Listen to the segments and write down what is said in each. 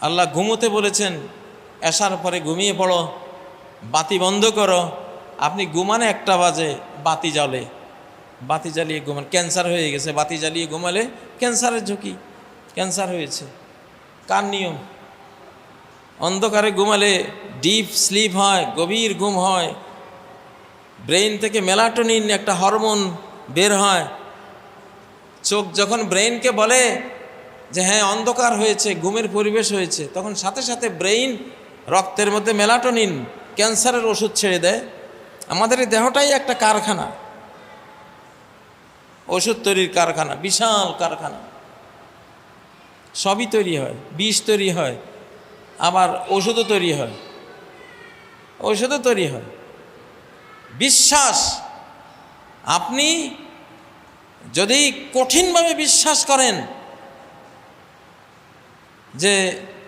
আল্লাহ ঘুমোতে বলেছেন, এসার পরে ঘুমিয়ে পড়ো, বাতি বন্ধ করো, আপনি ঘুমানে একটা বাজে বাতি জ্বলে। বাতি জ্বালিয়ে ঘুমান, ক্যান্সার হয়ে গেছে, বাতি জ্বালিয়ে ঘুমালে ক্যান্সারের ঝুঁকি, ক্যান্সার হয়েছে। কার নিয়ম? অন্ধকারে ঘুমালে ডিপ স্লিপ হয়, গভীর ঘুম হয়, ব্রেইন থেকে মেলাটোনিন একটা হরমোন বের হয়। চোখ যখন ব্রেইনকে বলে যে হ্যাঁ অন্ধকার হয়েছে, ঘুমের পরিবেশ হয়েছে। তখন সাথে সাথে ব্রেইন রক্তের মধ্যে মেলাটোনিন, ক্যান্সারের ওষুধ ছেড়ে দেয়। আমাদের এই দেহটাই একটা কারখানা। ওষুধ তৈরির কারখানা, বিশাল কারখানা। সবই তৈরি হয়, বিষ তৈরি হয়, আবার ওষুধও তৈরি হয়। ওষুধও তৈরি হয়। বিশ্বাস, আপনি যদি কঠিনভাবে বিশ্বাস করেন যে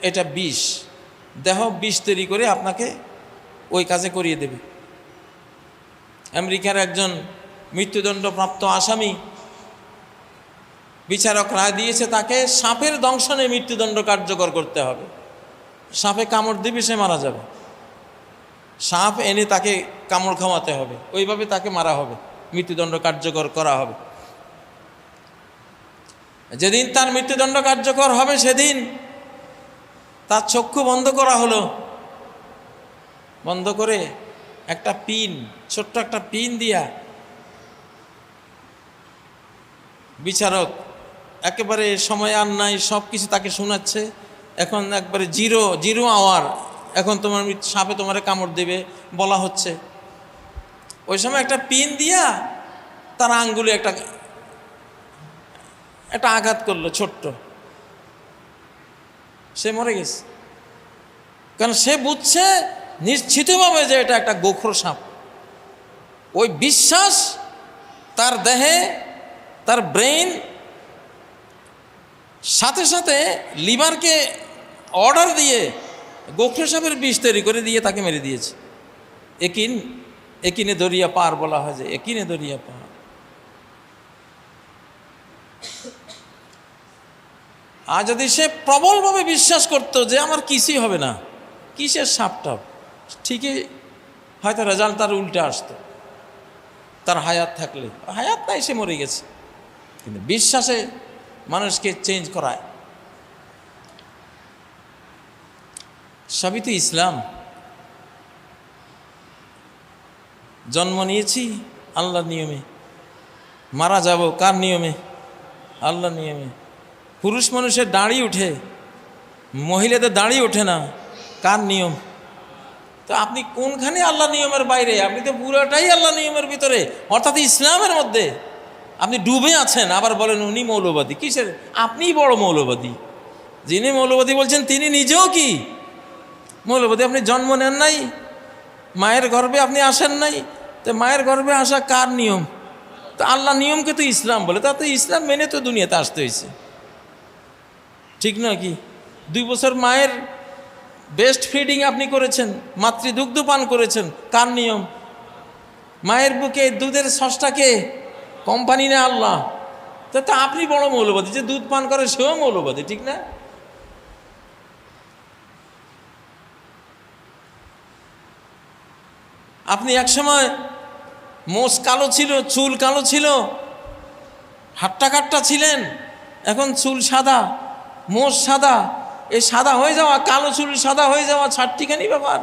এটা বিষ, দেহ বিষ তৈরি করে আপনাকে ওই কাজে করিয়ে দেবে। আমেরিকার একজন মৃত্যুদণ্ডপ্রাপ্ত আসামি বিচারক রায় দিয়েছে তাকে, সাপের দংশনে মৃত্যুদণ্ড কার্যকর করতে হবে। সাপে কামড় দিবে, সে মারা যাবে। সাপ এনে তাকে কামড় খাওয়াতে হবে। ওইভাবে তাকে মারা হবে, মৃত্যুদণ্ড কার্যকর করা হবে। যেদিন তার মৃত্যুদণ্ড কার্যকর হবে, সেদিন তার চক্ষু বন্ধ করা হলো। বন্ধ করে একটা পিন, ছোট্ট একটা পিন দিয়া বিচারক একেবারে সময় আর নাই সব কিছু তাকে শোনাচ্ছে। এখন একবারে জিরো জিরো আওয়ার এখন তোমার সাপে তোমার কামড় দেবে বলা হচ্ছে। ওই সময় একটা পিন দিয়া তার আঙ্গুলে একটা একটা আঘাত করল ছোট্ট। সে মরে গেছে। কারণ সে বুঝছে নিশ্চিতভাবে যে এটা একটা গোখর সাপ। ওই বিশ্বাস তার দেহে, তার ব্রেইন, সাথে সাথে লিভারকে অর্ডার দিয়ে গোখর সাপের বিষ তৈরি করে দিয়ে তাকে মেরে দিয়েছে। একিন, একিনে দরিয়া পার বলা হয় যে একিনে দরিয়া পার। আর যদি সে প্রবলভাবে বিশ্বাস করতো যে আমার কিছুই হবে না, কিসের সাপটাপ ঠিকই হয়তো রেজাল্ট তার উল্টে আসতো। তার হায়াত থাকলে। হায়াত নাই, সে মরে গেছে। কিন্তু বিশ্বাসে মানুষকে চেঞ্জ করায়। সবই তো ইসলাম। জন্ম নিয়েছি আল্লাহর নিয়মে। মারা যাব কার নিয়মে? আল্লাহর নিয়মে। পুরুষ মানুষের দাড়ি উঠে, মহিলাদের দাড়ি ওঠে না। কার নিয়ম? তো আপনি কোনখানে আল্লাহ নিয়মের বাইরে? আপনি তো পুরোটাই আল্লাহ নিয়মের ভিতরে, অর্থাৎ ইসলামের মধ্যে। আপনি ডুবে আছেন, আবার বলেন উনি মৌলবাদী। কিসের? আপনিই বড় মৌলবাদী। যিনি মৌলবাদী বলছেন, তিনি নিজেও কি? মৌলবাদী, আপনি জন্ম নেন নাই, মায়ের গর্ভে আপনি আসেন নাই, তো মায়ের গর্ভে আসা কার নিয়ম? তো আল্লাহ নিয়মকে তো ইসলাম বলে তা তো ইসলাম মেনে তো দুনিয়াতে আসতে হয়েছে। ঠিক নয় কি? দুই বছর মায়ের বেস্ট ফিডিং আপনি করেছেন মাতৃদুগ্ধ পান করেছেন, কার নিয়ম? মায়ের বুকে দুধের সষ্টাকে কোম্পানি না আল্লাহ। তা তা আপনি বড় মৌলবাদী, যে দুধ পান করে সেও মৌলবাদী, ঠিক না? আপনি একসময় মোষ কালো ছিল, চুল কালো ছিল হাট্টা কাট্টা ছিলেন, এখন চুল সাদা। মোষ সাদা এই সাদা হয়ে যাওয়া, কালো চুল সাদা হয়ে যাওয়া ছাট্টিখানি ব্যাপার।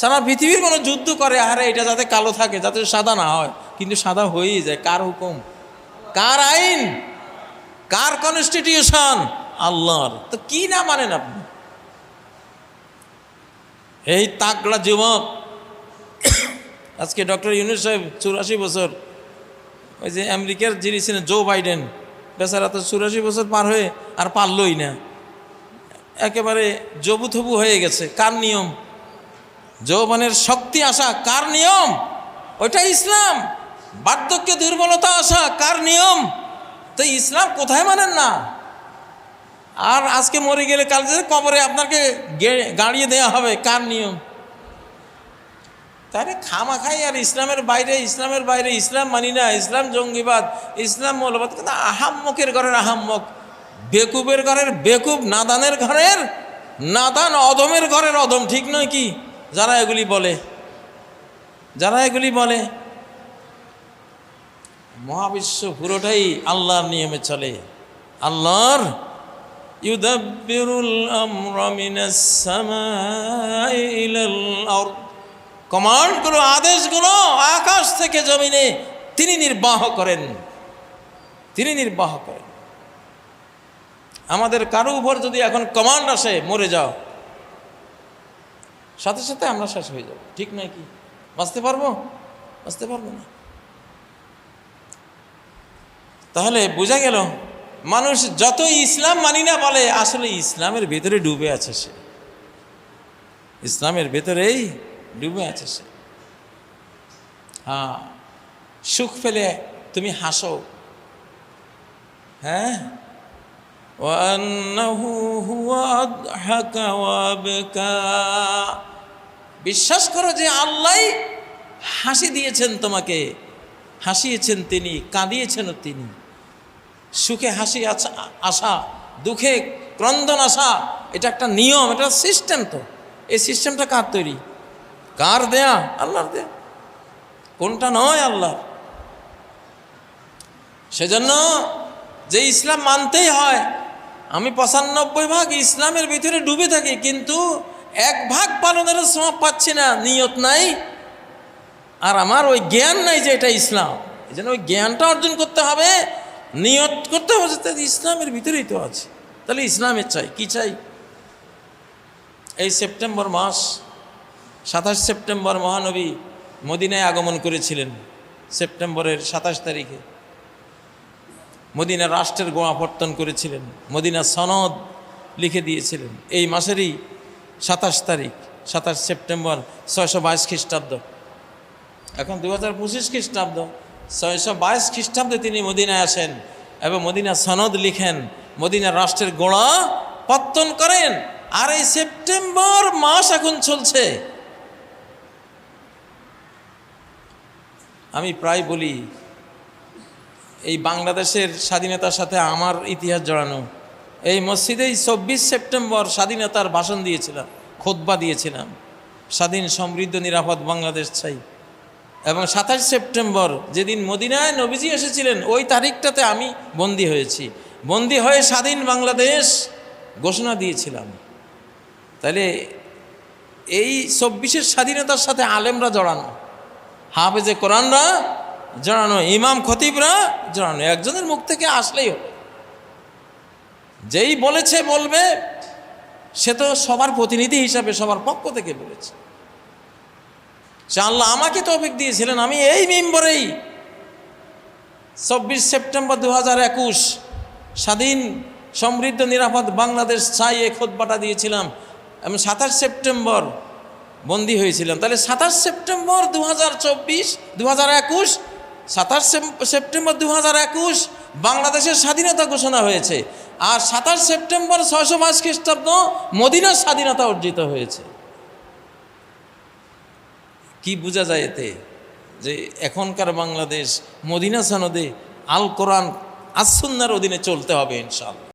সারা পৃথিবীর কোনো যুদ্ধ করে আরে এটা যাতে কালো থাকে, যাতে সাদা না হয়, কিন্তু সাদা হয়েই যায়, কার হুকুম? কার আইন? কার কনস্টিটিউশন আল্লাহর। তো কি না মানেন আপনি? এই তাকড়া যুবক। আজকে ডক্টর ইউনুস সাহেব, চুরাশি বছর, ওই যে আমেরিকার যিনি ছিলেন, জো বাইডেন, বেচারা তো চুরাশি বছর পার হয়ে আর পারলই না। একেবারে জবুথবু হয়ে গেছে। কার নিয়ম? যৌবনের শক্তি আসা কার নিয়ম? ওইটা ইসলাম। বার্ধক্যে দুর্বলতা আসা কার নিয়ম? তো ইসলাম কোথায় মানেন না? আর আজকে মরে গেলে কাল যে কবরে আপনাকে গাড়িয়ে দেওয়া হবে, কার নিয়ম? তাহলে খামা খাই আর ইসলামের বাইরে ইসলামের বাইরে, ইসলাম মানি না, ইসলাম জঙ্গিবাদ, ইসলাম মৌলবাদ কিন্তু আহাম্মকের ঘরের আহাম্মক। বেকুবের ঘরের বেকুব, নাদানের ঘরের, নাদান অদমের ঘরের অদম, ঠিক নয় কি? যারা এগুলি বলে, যারা এগুলি বলে, মহাবিশ্ব পুরোটাই আল্লাহর নিয়মে চলে। আল্লাহর, ইউদাব্বিরুল আমরা কমান্ডগুলো আদেশগুলো আকাশ থেকে জমিনে তিনি নির্বাহ করেন। তিনি নির্বাহ করেন। আমাদের কারও উপর যদি এখন কমান্ড আসে, মরে যাও। সাথে সাথে আমরা শেষ হয়ে যাব। ঠিক নয় কি? বাঁচতে পারব? বাঁচতে পারব না। তাহলে বোঝা গেল, মানুষ যতই ইসলাম মানি না বলে, আসলে ইসলামের ভেতরে ডুবে আছে সে। ইসলামের ভেতরেই ডুবে আছে সে। হ্যাঁ সুখ পেলে তুমি হাসো। হ্যাঁ? বিশ্বাস করো যে আল্লাহ হাসি দিয়েছেন তোমাকে। হাসিয়েছেন তিনি, কাঁদিয়েছেন তিনি। সুখে হাসি আসা দুঃখে ক্রন্দন আসা এটা একটা নিয়ম, এটা সিস্টেম তো। এই সিস্টেমটা কার তৈরি? কার দেয়া? আল্লাহর দেয়া। কোনটা নয় আল্লাহ সেজন্য যে ইসলাম মানতেই হয় আমি পঁচানব্বই ভাগ ইসলামের ভিতরে ডুবে থাকি, কিন্তু এক ভাগ পালনের সময় পাচ্ছি না, নিয়ত নাই। আর আমার ওই জ্ঞান নাই যে এটা ইসলাম। এই জন্য ওই জ্ঞানটা অর্জন করতে হবে, নিয়ত করতে হবে যে ইসলামের ভিতরেই তো আছে। তাহলে ইসলামের চাই, কি চাই? এই সেপ্টেম্বর মাস, সাতাশ সেপ্টেম্বর মহানবী মদিনায় আগমন করেছিলেন, সেপ্টেম্বরের সাতাশ তারিখে। মদিনা রাষ্ট্রের গোড়াপত্তন করেছিলেন, মদিনা সনদ লিখে দিয়েছিলেন। এই মাসেরই সাতাশ তারিখ, সাতাশ সেপ্টেম্বর ছয়শো বাইশ খ্রিস্টাব্দ। এখন দু হাজার পঁচিশ খ্রিস্টাব্দ, ছয়শো বাইশ খ্রিস্টাব্দে তিনি মদিনায় আসেন এবং মদিনা সনদ লিখেন, মদিনা রাষ্ট্রের গোড়া পত্তন করেন। আর এই সেপ্টেম্বর মাস এখন চলছে। আমি প্রায় বলি এই বাংলাদেশের স্বাধীনতার সাথে আমার ইতিহাস জড়ানো। এই মসজিদেই চব্বিশ সেপ্টেম্বর স্বাধীনতার ভাষণ দিয়েছিলাম খোদবা দিয়েছিলাম। স্বাধীন, সমৃদ্ধ, নিরাপদ বাংলাদেশ চাই। এবং সাতাশ সেপ্টেম্বর যেদিন মদিনায় নবীজি এসেছিলেন, ওই তারিখটাতে আমি বন্দী হয়েছি। বন্দী হয়ে স্বাধীন বাংলাদেশ ঘোষণা দিয়েছিলাম। তাহলে এই চব্বিশের স্বাধীনতার সাথে আলেমরা জড়ানো। হাফেজে কোরআনরা জড়ানো, ইমাম খতিবরা জড়ানো, একজনের মুখ থেকে আসলেই হবে। যেই বলেছে, বলবে, সে তো সবার প্রতিনিধি হিসাবে, সবার পক্ষ থেকে বলেছে। সে আল্লাহ আমাকে তৌফিক দিয়েছিলেন, আমি এই মেম্বরেই। চব্বিশ সেপ্টেম্বর দু হাজার একুশ, স্বাধীন, সমৃদ্ধ, নিরাপদ বাংলাদেশ চাই এই খোদবাটা দিয়েছিলাম। আমি সাতাশ সেপ্টেম্বর বন্দী হয়েছিলাম। তাহলে সাতাশ সেপ্টেম্বর দু হাজার চব্বিশ দু হাজার একুশ সাতাশ সেপ্টেম্বর দু হাজার একুশ বাংলাদেশের স্বাধীনতা ঘোষণা হয়েছে। আর সাতাশ সেপ্টেম্বর ছয়শো বাইশ খ্রিস্টাব্দ মদিনার স্বাধীনতা অর্জিত হয়েছে। কি বোঝা যায় এতে? যে এখনকার বাংলাদেশ মদিনা সনদে আল কোরআন আসন্নার অধীনে চলতে হবে ইনশাল্লাহ